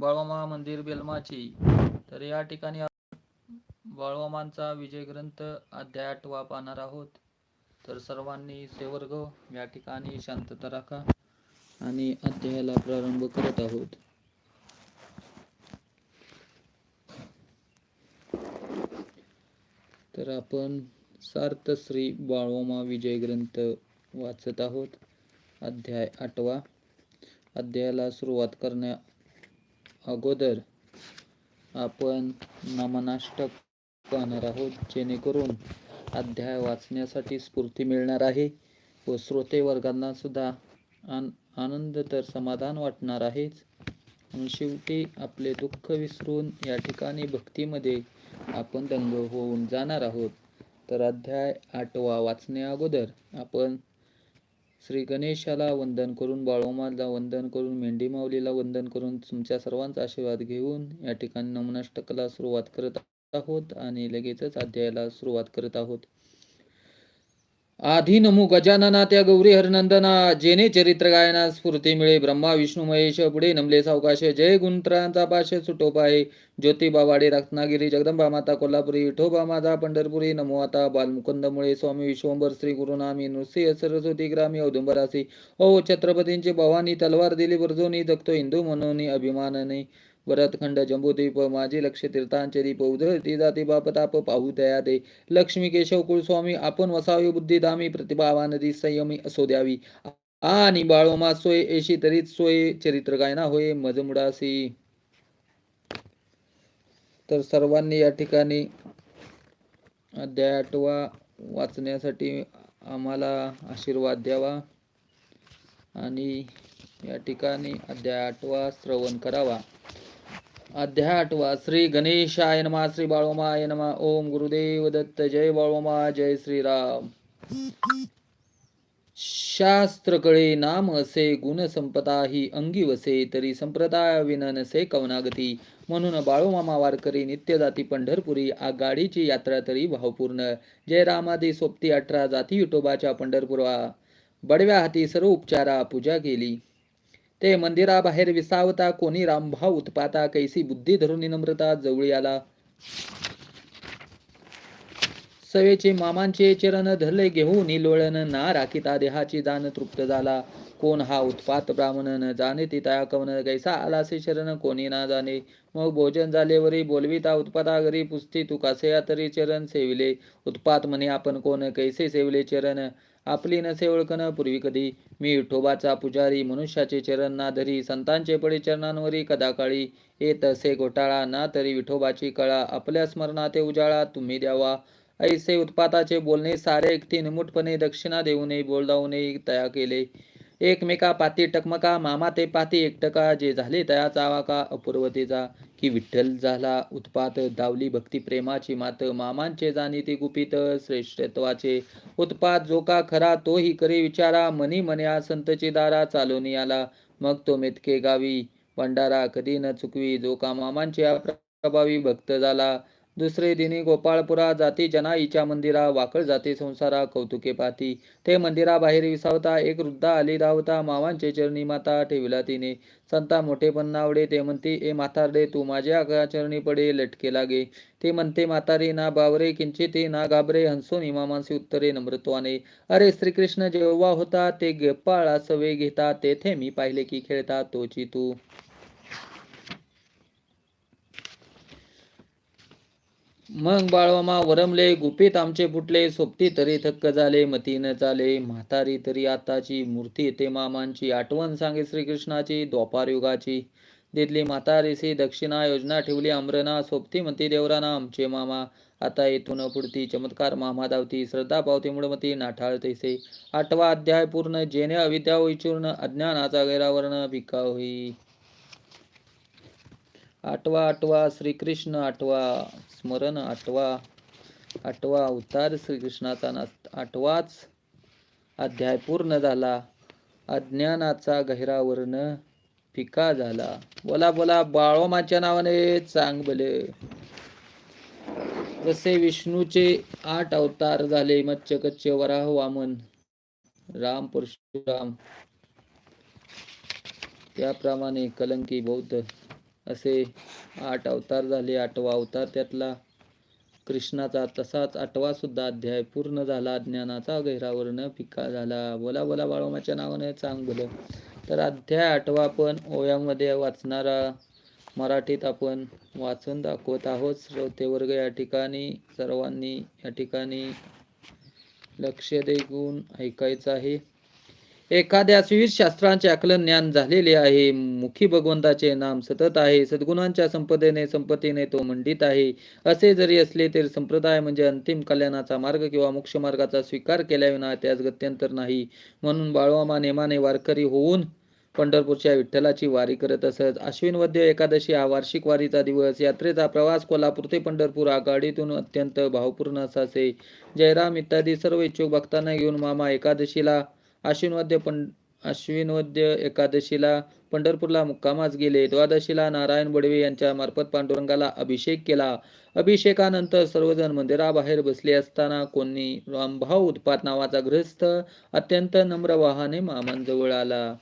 बाळवामा मंदिर बेलमाची. तर या ठिकाणी बाळवामांचा विजय ग्रंथ अध्याय आठवा पाहणार आहोत. तर सर्वांनी सेवर्ग या ठिकाणी शांतता राखा आणि अध्यायाला प्रारंभ करत आहोत. तर आपण सार्थ श्री बाळोमा विजय ग्रंथ वाचत आहोत. अध्याय आठवा. अध्यायाला सुरुवात करण्या अगोदर आपण नमनाष्टक पाहणार आहोत जेणेकरून अध्याय वाचण्यासाठी स्फूर्ती मिळणार आहे व श्रोते वर्गांना सुद्धा आन आनंद तर समाधान वाटणार आहेच. शेवटी आपले दुःख विसरून या ठिकाणी भक्तीमध्ये आपण दंग होऊन जाणार आहोत. तर अध्याय आठवा वाचण्या अगोदर आपण श्री गणेशाला वंदन करून बाळोमाला वंदन करून मेंढी माऊलीला वंदन करून तुमच्या सर्वांचा आशीर्वाद घेऊन या ठिकाणी नमनाष्टकाला सुरुवात करत आहोत आणि लगेचच अध्यायाला सुरुवात करत आहोत. आधी नमू गजानना त्या गौरी हरनंदना जेने चरित्र गायना स्फूर्ती मिळे ब्रह्मा विष्णू महेश पुढे नमले सावकाश जय गुंत्रांचा पाश सुटोपा आहे ज्योतिबा वाडे रत्नागिरी जगदंबा माता कोल्हापुरी विठोबा माझा पंढरपुरी नमो आता बालमुकुंदमुळे स्वामी विश्वंभर श्री गुरुनामी नृसिंह सरस्वती ग्रामी औदुंबरासी ओ छत्रपतींची भवानी तलवार दिली बर्जोनी जगतो हिंदू म्हणून अभिमानने वरतखंड जंबुद्वीप माझे लक्ष तीर्थांचे दीप उधळती जाती बापताप पाहू दया दे लक्ष्मी केशव कुळस्वामी आपण वसावी बुद्धिधामी प्रतिभावान संयमी असो द्यावी. आणि बाळोमा सोय एशी तरीच सोय चरित्र गायना होय मजमुडासी. तर सर्वांनी या ठिकाणी अध्याय आठवा वाचण्यासाठी आम्हाला आशीर्वाद द्यावा. आणि या ठिकाणी अध्याय आठवा श्रवण करावा. अध्याय आठवा श्री गणेशाय नमा श्री बाळोमाय नमा ओम गुरुदेव दत्त जय बाळोमा जय श्रीराम. शास्त्र कळे नाम असे गुण संपदा ही अंगी वसे तरी संप्रदाय विननसे कवनागती. म्हणून बाळोमामा वारकरी नित्य जाती पंढरपुरी आघाडीची यात्रा तरी भावपूर्ण. जय रामादी सोबती अठरा जाती विठोबाच्या पंढरपुरा बडव्या हाती सर्व उपचारा पूजा केली. ते मंदिराबाहेर विसावता कोणी रामभाव उत्पाता कैसी बुद्धी धरून नम्रता जवळी आला. सवेचे मामांचे चरण धरले घेऊन लोळण ना राखिता देहाची जाण तृप्त झाला. कोण हा उत्पात ब्राह्मण न जाणे ती तया कवन कैसा आलासे शरण कोणी ना जाणे. मग भोजन झालेवरी बोलविता उत्पाता घरी पुस्ती तू कासे तरी चरण सेविले. उत्पात म्हणे आपण कोण कैसे सेविले चरण? आपली नसे ओळखणं पूर्वी कधी. मी विठोबाचा पुजारी मनुष्याचे चरण ना धरी संतांचे पडे चरणांवरी कदाकाळी ये येत असे घोटाळा ना तरी विठोबाची कळा. आपल्या स्मरणाते उजाळा तुम्ही द्यावा. ऐसे उत्पाताचे बोलणे सारे एकटी निमुटपणे दक्षिणा देऊ नये बोलदाऊ नये तया केले. एकमेका पाती टकमका मामा ते पाती एकटका जे झाले तया चावा का अपूर्वतेचा की विठ्ठल झाला उत्पात दावली भक्ती प्रेमाची मात मामांचे जाणीती गुपित श्रेष्ठत्वाचे उत्पात जो का खरा तोही करे विचारा मनी मन्या संतची दारा चालून आला मग तो मेतके गावी भंडारा कधी न चुकवी जो का मामांचे प्रभावी भक्त झाला दुसरे दिनी गोपाळपुरा जाती जनाईच्या मंदिरा वाकळ जाती संसारा कौतुके पाती. ते मंदिराबाहेर विसावता एक वृद्धा आली धावता मावांचे चरणी माता ठेविला तिने. संता मोठे पण नावडे ते म्हणते ए म्हातारडे तू माझ्या चरणी पडे लटके लागे. ते म्हणते म्हातारी ना बावरे किंचिते ना घाबरे हंसून इमामांसी उत्तरे नम्रत्वाने. अरे श्रीकृष्ण जेव्हा होता ते गोपाळा सवे घेता तेथे मी पाहिले की खेळता तोची तू. मग बाळवामा वरमले गुपित आमचे फुटले सोबती तरी थक्क झाले मती चाले म्हातारी तरी आताची मूर्ती ते मामांची आठवण सांगे श्रीकृष्णाची द्वापार युगाची. दिदली म्हातारीसी दक्षिणा योजना ठेवली आम्रना सोबती मती देवराना आमचे मामा. आता येथून पुढती चमत्कार मामा धावती श्रद्धा पावती मुळमती नाठाळ तैसे. आठवा अध्याय पूर्ण जेणे अविद्या विचूर्ण अज्ञानाचा गैरावर्ण भिका होई. आठवा आठवा श्रीकृष्ण आठवा. स्मरण आठवा आठवा अवतार श्रीकृष्णाचा आठवाच अध्याय पूर्ण झाला. अज्ञानाचा गहिरावर्ण फिका झाला. बोला बोला बाळोमाच्या नावाने चांग बले. जसे विष्णूचे आठ अवतार झाले मच्छ कच्छ वराह वामन राम परशुराम. त्याप्रमाणे कलंकी बौद्ध असे आठ अवतार झाले. आठवा अवतार त्यातला कृष्णाचा. तसाच आठवा सुद्धा अध्याय पूर्ण झाला. ज्ञानाचा गैरावर्ण पिका झाला. बोला बोला बाळोमाच्या नावाने चांग बोल तर अध्याय आठवा आपण ओव्यामध्ये वाचणारा मराठीत आपण वाचून दाखवत आहोत. श्रोते वर्ग या ठिकाणी सर्वांनी या ठिकाणी लक्ष देऊन ऐकायचं आहे. एखाद्या विविध शास्त्रांचे आकलन ज्ञान झालेले आहे. मुखी भगवंताचे नाम सतत आहे. सद्गुणांच्या संपदेने संपत्तीने तो मंडित आहे. असे जरी असले तरी संप्रदाय म्हणजे अंतिम कल्याणाचा मार्ग किंवा मोक्ष मार्गाचा स्वीकार केल्याविना त्यास गत्यंतर नाही. म्हणून बाळवामा नेमाने वारकरी होऊन पंढरपूरच्या विठ्ठलाची वारी करत असत. अश्विन वद्य एकादशी हा वार्षिक वारीचा दिवस. यात्रेचा प्रवास कोल्हापूर ते पंढरपूर आघाडीतून अत्यंत भावपूर्ण असासे जयराम इत्यादी सर्व इच्छुक भक्तांना घेऊन मामा एकादशीला आश्विनवद्य पं आश्विनवद्य एकादशीला पंढरपूरला मुक्कामास गेले. द्वादशीला नारायण बडवे यांच्या मार्फत पांडुरंगाला अभिषेक केला. अभिषेकानंतर सर्वजण मंदिराबाहेर बसले असताना कोणी रामभाऊ उत्पात नावाचा ग्रस्त अत्यंत नम्र वाहाने मामांजवळ आला.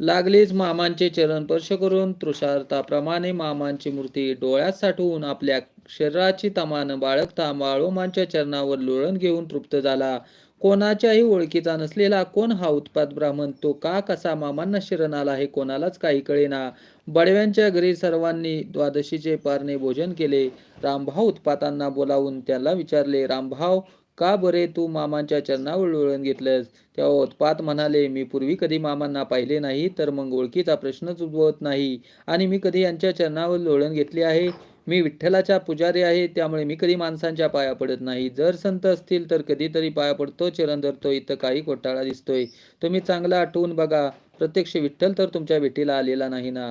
लागलीच मामांचे चरण स्पर्श करून तृषार्थाप्रमाणे मामांची मूर्ती डोळ्यात साठवून आपल्या शरीराची तमान बाळगता माळोमांच्या चरणावर लोळण घेऊन तृप्त झाला. कोणाच्याही ओळखीचा नसलेला कोण हा उत्पात ब्राह्मण तो का कसा मामांना शरण आला हे कोणालाच काही कळेना. बडव्यांच्या घरी सर्वांनी द्वादशीचे पारणे भोजन केले. रामभाव उत्पातांना बोलावून त्याला विचारले रामभाव का बरे तू मामांच्या चरणावर लोळण घेतलंस? तेव्हा उत्पात म्हणाले मी पूर्वी कधी मामांना पाहिले नाही तर मग ओळखीचा प्रश्नच उद्भवत नाही. आणि मी कधी यांच्या चरणावर लोळण घेतली आहे? मी विठ्ठलाच्या पुजारी आहे त्यामुळे मी कधी माणसांच्या पाया पडत नाही. जर संत असतील तर कधीतरी पाया पडतो चरण धरतो इथं काही घोटाळा दिसतोय. तुम्ही चांगला आठवून बघा प्रत्यक्ष विठ्ठल तर तुमच्या भेटीला आलेला नाही ना?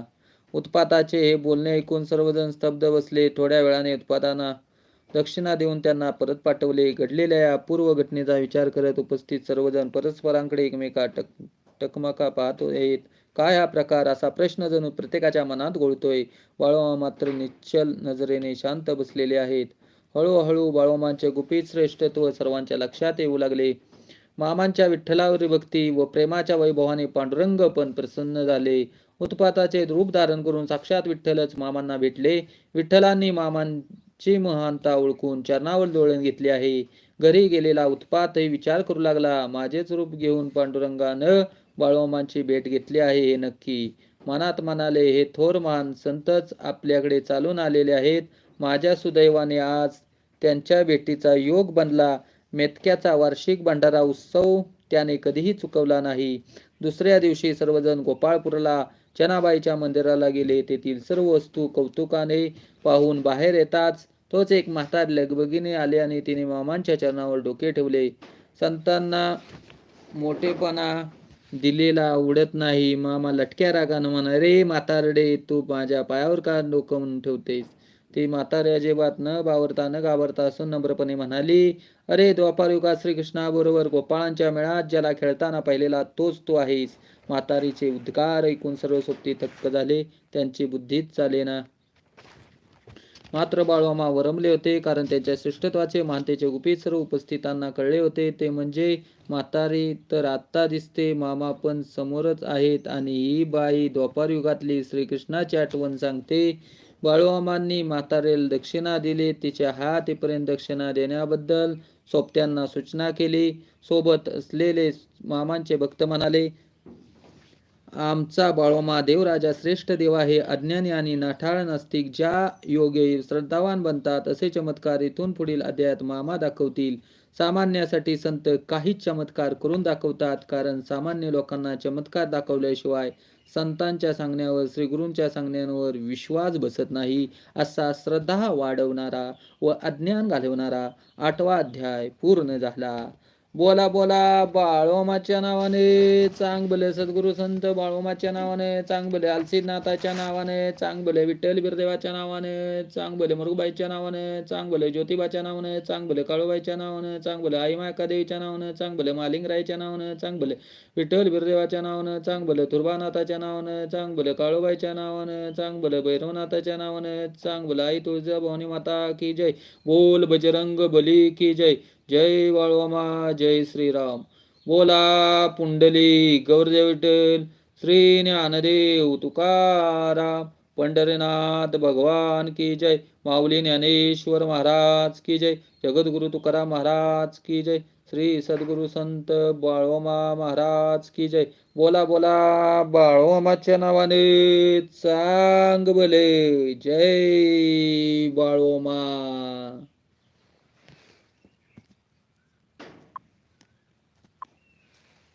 उत्पाताचे हे बोलणे ऐकून सर्वजण स्तब्ध बसले थोड्या वेळाने उत्पातांना दक्षिणा देऊन त्यांना परत पाठवले. घडलेल्या या अपूर्व घटनेचा विचार करत उपस्थित सर्वजण परस्परांकडे एकमेका टक टकमका पाहत आहेत काय हा प्रकार? असा प्रश्न जणू प्रत्येकाच्या मनात गोळतोय बाळोमा मात्र निश्चल नजरेने शांत बसलेले आहेत. हळूहळू बाळोमांचे गुपित श्रेष्ठत्व सर्वांच्या लक्षात येऊ लागले. मामांच्या विठ्ठलावरील भक्ती व प्रेमाच्या वैभवाने पांडुरंग पण प्रसन्न झाले. उत्पाताचे रूप धारण करून साक्षात विठ्ठलच मामांना भेटले. विठ्ठलांनी मामांची महानता ओळखून चरणावर लोळण घेतली आहे. घरी गेलेला उत्पातही विचार करू लागला. माझेच रूप घेऊन पांडुरंगानं बाळोमांची भेट घेतली आहे हे नक्की. मनात म्हणाले हे थोर मान संतच आपल्याकडे चालून आलेले आहेत. माझ्या सुदैवाने आज त्यांच्या भेटीचा योग बनला. मेतक्याचा वार्षिक भंडारा उत्सव त्याने कधीही चुकवला नाही. दुसऱ्या दिवशी सर्वजण गोपाळपूरला चनाबाईच्या मंदिराला गेले. तेथील सर्व वस्तू कौतुकाने पाहून बाहेर येताच तोच एक म्हातार लगबगीने आले आणि तिने मामांच्या चरणावर डोके ठेवले. संतांना मोठेपणा दिलेला आवडत नाही. मामा लटक्या रागानं म्हणा रे म्हातारडे तू माझ्या पायावर का डोकं म्हणून ठेवतेस? ती म्हातारी अजिबात न बावरता न घाबरता असून नम्रपणे म्हणाली अरे द्वापारयुगात श्रीकृष्णाबरोबर गोपाळांच्या मेळात ज्याला खेळताना पाहिलेला तोच तू आहेस? म्हातारीचे उद्गार ऐकून सर्व सोबती थक्क झाले. त्यांची बुद्धीच चालेना. मात्र बाळवामा वरमले होते कारण त्यांच्या श्रेष्ठत्वाचे मानतेचे गुपित सर्व उपस्थितांना कळले होते. ते म्हणजे म्हातारी तर आत्ता दिसते मामा पण समोरच आहेत आणि ही बाई द्वापार युगातली श्रीकृष्णाची आठवण सांगते. बाळवामांनी म्हातारेल दक्षिणा दिली तिच्या हातीपर्यंत दक्षिणा देण्याबद्दल सोबत्यांना सूचना केली. सोबत असलेले मामांचे भक्त म्हणाले आमचा बाळोमा देवराजा श्रेष्ठ देव आहे अज्ञानी आणि नाठाळ नास्तिक ज्या योगे श्रद्धावान बनतात असे चमत्कार इथून पुढील अध्यायात मामा दाखवतील. सामान्यासाठी संत काहीच चमत्कार करून दाखवतात कारण सामान्य लोकांना चमत्कार दाखवल्याशिवाय संतांच्या सांगण्यावर श्रीगुरूंच्या सांगण्यावर विश्वास बसत नाही असा श्रद्धा वाढवणारा व अज्ञान घालवणारा आठवा अध्याय पूर्ण झाला. बोला बोला बाळोमाच्या नावाने चांग भले सद्गुरु संत बाळोमाच्या नावाने चांग भले आलसीनाथाच्या नावाने चांग भले विठ्ठल बिरदेवाच्या नावाने चांग भले मरुबाईच्या नावाने चांग भले ज्योतिबाच्या नावाने चांग भले काळूबाईच्या नावाने चांग भले आई मायका देवीच्या नावाने चांग भले मालिंगरायच्या नावाने चांग भले विठ्ठल बिरदेवाच्या नावाने चांग भले तुर्बानाथाच्या नावाने चांग भले काळूबाईच्या नावाने चांग भले भैरवनाथाच्या नावाने चांग भले आई तुळजा भवानी माता की जय बोल बजरंग बली की जय जय बाळवामा जय श्रीराम. बोला पुंडली गौरदेव विठ्ठल श्री ज्ञानदेव तुकाराम पंढरीनाथ भगवान की जय. माऊली ज्ञानेश्वर महाराज की जय. जगद्गुरु तुकाराम महाराज की जय. श्री सद्गुरु संत बाळोमा महाराज की जय. बोला बोला बाळोमाच्या नावाने चांग भले. जय बाळोमा